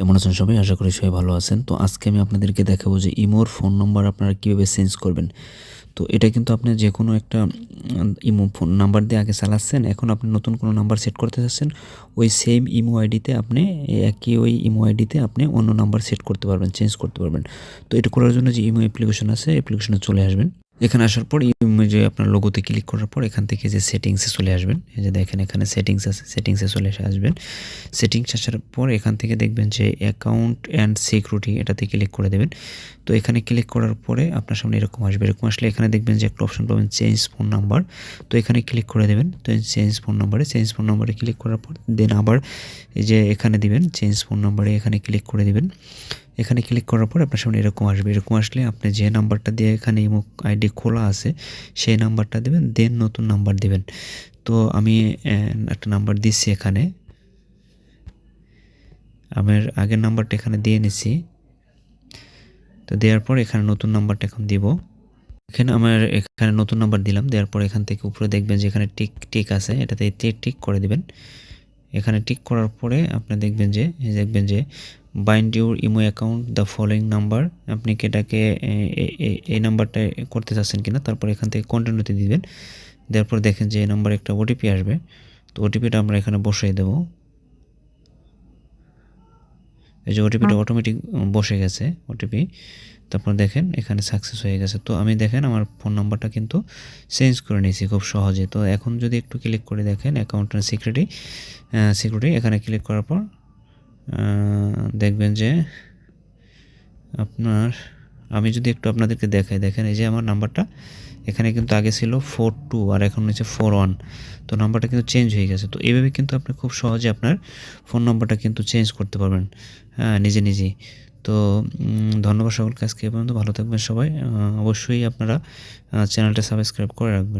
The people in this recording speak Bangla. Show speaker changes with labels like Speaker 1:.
Speaker 1: কেমন আছেন সবাই? আশা করি সবাই ভালো আছেন। তো আজকে আমি আপনাদেরকে দেখাবো যে ইমোর ফোন নাম্বার আপনারা কীভাবে চেঞ্জ করবেন। তো এটা কিন্তু আপনি যে কোনো একটা ইমো ফোন নাম্বার দিয়ে আগে চালাচ্ছেন। এখন আপনি নতুন কোনো নাম্বার সেট করতে চাচ্ছেন, ওই সেম ইমো আইডিতে আপনি, একই ওই ইমো আইডিতে আপনি অন্য নাম্বার সেট করতে পারবেন চেঞ্জ করতে পারবেন। তো এটা করার জন্য যে ইমো অ্যাপ্লিকেশন আছে অ্যাপ্লিকেশনে চলে আসবেন। এখানে আসার পর ইমো যে আপনার লোগোতে ক্লিক করার পর এখান থেকে যে সেটিংসে চলে আসবেন। এই যে দেখেন এখানে সেটিংস আছে সেটিংসে চলে আসবেন। সেটিংস আসার পর এখান থেকে দেখবেন যে অ্যাকাউন্ট অ্যান্ড সিকিউরিটি এটাতে ক্লিক করে দেবেন। তো এখানে ক্লিক করার পরে আপনার সামনে এরকম আসবে। এরকম আসলে এখানে দেখবেন যে একটা অপশন পাবেন চেঞ্জ ফোন নাম্বার তো এখানে ক্লিক করে দেবেন। তো চেঞ্জ ফোন নাম্বারে চেঞ্জ ফোন নাম্বারে ক্লিক করার পর দেন আবার এই যে এখানে দিবেন চেঞ্জ ফোন নাম্বারে এখানে ক্লিক করে দিবেন। এখানে ক্লিক করার পর আপনার সামনে এরকম আসবে। এরকম আসলে আপনি যে নাম্বারটা দিয়ে এখানে ইমো আইডি খোলা আছে, সেই নাম্বারটা দেবেন দেন নতুন নাম্বার দেবেন। তো আমি একটা নাম্বার দিচ্ছি এখানে। আমার আগের নাম্বারটা এখানে দিয়ে নিছি। তো দেওয়ার পর এখানে নতুন নাম্বারটা এখন দিব। এখানে আমার, এখানে নতুন নাম্বার দিলাম, দেওয়ার পর এখান থেকে উপরে দেখবেন যে এখানে টিক টিক আছে, এটাতে টিক করে দিবেন। এখানে টিক করার পরে আপনি দেখবেন যে দেখবেন যে bind your imo account the following number আপনি কি এটাকে এই নাম্বারটা করতে চাচ্ছেন কিনা তারপর এখান থেকে কন্টিনিউতে দিবেন। দেওয়ার পর দেখেন যে এই নাম্বারে একটা ওটিপি আসবে। তো ওটিপিটা আমরা এখানে বসিয়ে দেবো। এই যে ওটিপিটা অটোমেটিক বসে গেছে ওটিপি তারপর দেখেন এখানে সাকসেস হয়ে গেছে। তো আমি দেখেন আমার ফোন নাম্বারটা কিন্তু চেঞ্জ করে নিয়েছি খুব সহজে। তো এখন যদি একটু ক্লিক করে দেখেন অ্যাকাউন্টের সিকিউরিটি সিকিউরিটি এখানে ক্লিক করার পর দেখবেন যে আপনার, আমি যদি একটু আপনাদেরকে দেখাই, দেখেন এই যে আমার নাম্বারটা, এখানে কিন্তু আগে ছিল ফোর টু আর এখন হচ্ছে ফোর ওয়ান। তো নাম্বারটা কিন্তু চেঞ্জ হয়ে গেছে। তো এইভাবে কিন্তু আপনি খুব সহজে আপনার ফোন নাম্বারটা কিন্তু চেঞ্জ করতে পারবেন। হ্যাঁ নিজে নিজেই। তো ধন্যবাদ সকলকে আজকে এ পর্যন্ত। ভালো থাকবেন সবাই। অবশ্যই আপনারা চ্যানেলটা সাবস্ক্রাইব করে রাখবেন।